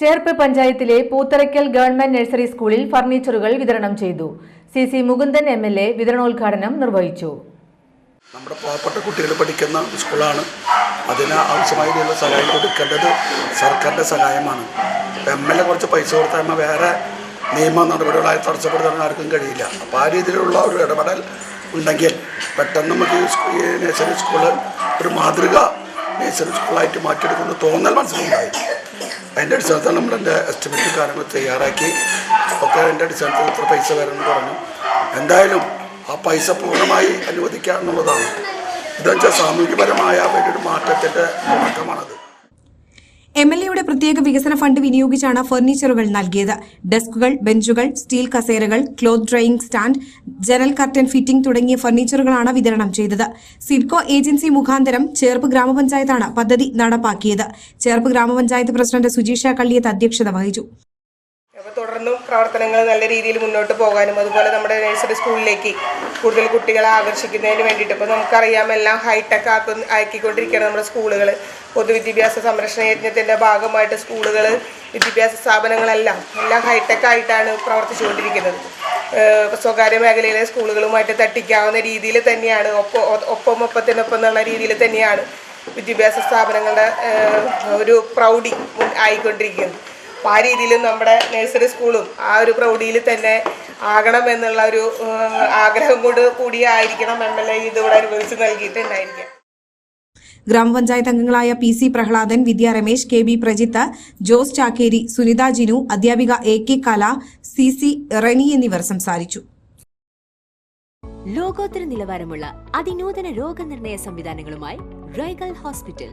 ചേർപ്പ് പഞ്ചായത്തിലെ Poothurakkal government nursery സ്കൂളിൽ ഫർണിച്ചറുകൾ വിതരണം ചെയ്തു. C C Mukundan M L A വിതരണോദ്ഘാടനം നിർവഹിച്ചു. നമ്മുടെ പാവപ്പെട്ട കുട്ടികൾ പഠിക്കുന്ന സ്കൂളാണ്. അതിന് ആവശ്യമായ സഹായം കൊടുക്കേണ്ടത് സർക്കാരിന്റെ സഹായമാണ്. എം എൽ എ കുറച്ച് പൈസ കൊടുത്താൽ വേറെ നിയമ നടപടികളായി തടസ്സപ്പെടുത്താൻ ആർക്കും കഴിയില്ല. അപ്പോൾ ആ രീതിയിലുള്ള ഒരു ഇടപെടൽ ഉണ്ടെങ്കിൽ പെട്ടെന്ന് നമുക്ക് നഴ്സറി സ്കൂൾ ഒരു മാതൃക നേഴ്സറി സ്കൂളായിട്ട് മാറ്റിയെടുക്കുന്ന തോന്നൽ മനസ്സിലുണ്ടായി. അതിന്റെ അടിസ്ഥാനത്തിൽ നമ്മൾ എന്റെ എസ്റ്റിമേറ്റ് കാര്യങ്ങൾ തയ്യാറാക്കി. ഒക്കെ അതിന്റെ അടിസ്ഥാനത്തിൽ ഇത്ര പൈസ വരണം പറഞ്ഞു. എന്തായാലും ആ പൈസ പൂർണമായി അനുവദിക്കുക എന്നുള്ളതാണ് ഇതെന്ന് വെച്ചാൽ സാമൂഹികപരമായ വലിയൊരു മാറ്റത്തിന്റെ തുടക്കമാണത്. എം എൽ എയുടെ പ്രത്യേക വികസന ഫണ്ട് വിനിയോഗിച്ചാണ് ഫർണിച്ചറുകൾ നൽകിയത്. ഡെസ്കുകൾ ബെഞ്ചുകൾ സ്റ്റീൽ കസേരകൾ ക്ലോത്ത് ഡ്രൈയിംഗ് സ്റ്റാൻഡ് ജനൽ കർട്ടൻ ഫിറ്റിംഗ് തുടങ്ങിയ ഫർണിച്ചറുകളാണ് വിതരണം ചെയ്തത്. സിഡ്കോ ഏജൻസി മുഖാന്തരം ചേർപ്പ് ഗ്രാമപഞ്ചായത്താണ് പദ്ധതി നടപ്പാക്കിയത്. ചേർപ്പ് ഗ്രാമപഞ്ചായത്ത് പ്രസിഡന്റ് സുജീഷ കള്ളിയത്ത് അധ്യക്ഷത വഹിച്ചു. തുടർന്നും പ്രവർത്തനങ്ങൾ നല്ല രീതിയിൽ മുന്നോട്ട് പോകാനും അതുപോലെ നമ്മുടെ നഴ്സറി സ്കൂളിലേക്ക് കൂടുതൽ കുട്ടികളെ ആകർഷിക്കുന്നതിന് വേണ്ടിയിട്ട് ഇപ്പോൾ നമുക്കറിയാം എല്ലാം ഹൈടെക് ആക്കി ആക്കിക്കൊണ്ടിരിക്കുകയാണ് നമ്മുടെ സ്കൂളുകൾ പൊതുവിദ്യാഭ്യാസ സംരക്ഷണ യജ്ഞത്തിന്റെ ഭാഗമായിട്ട് സ്കൂളുകൾ വിദ്യാഭ്യാസ സ്ഥാപനങ്ങളെല്ലാം എല്ലാം ഹൈടെക് ആയിട്ടാണ് പ്രവർത്തിച്ചുകൊണ്ടിരിക്കുന്നത്. സ്വകാര്യ മേഖലയിലെ സ്കൂളുകളുമായിട്ട് തട്ടിക്കാവുന്ന രീതിയിൽ തന്നെയാണ് ഒപ്പം ഒപ്പം ഒപ്പത്തിനൊപ്പം എന്നുള്ള രീതിയിൽ തന്നെയാണ് വിദ്യാഭ്യാസ സ്ഥാപനങ്ങളുടെ ഒരു പ്രൗഢി ആയിക്കൊണ്ടിരിക്കുന്നത്. അപ്പോൾ ആ രീതിയിൽ നമ്മുടെ നഴ്സറി സ്കൂളും ആ ഒരു പ്രൗഢിയിൽ തന്നെ ആകണം എന്നുള്ള ഒരു ആഗ്രഹം കൊണ്ട് കൂടിയായിരിക്കണം എം എൽ എ ഇതിവിടെ അനുവദിച്ച് നൽകിയിട്ടുണ്ടായിരിക്കുക. ഗ്രാമപഞ്ചായത്ത് അംഗങ്ങളായ P C Prahladan Vidya Ramesh K B Prajith Jose Chakkeri Sunitha Jinu അധ്യാപിക A K Kala C C Reni എന്നിവർ സംസാരിച്ചു. ലോകോത്തര നിലവാരമുള്ള അതിനൂതന രോഗനിർണയ സംവിധാനങ്ങളുമായി റൈഗൽ ഹോസ്പിറ്റൽ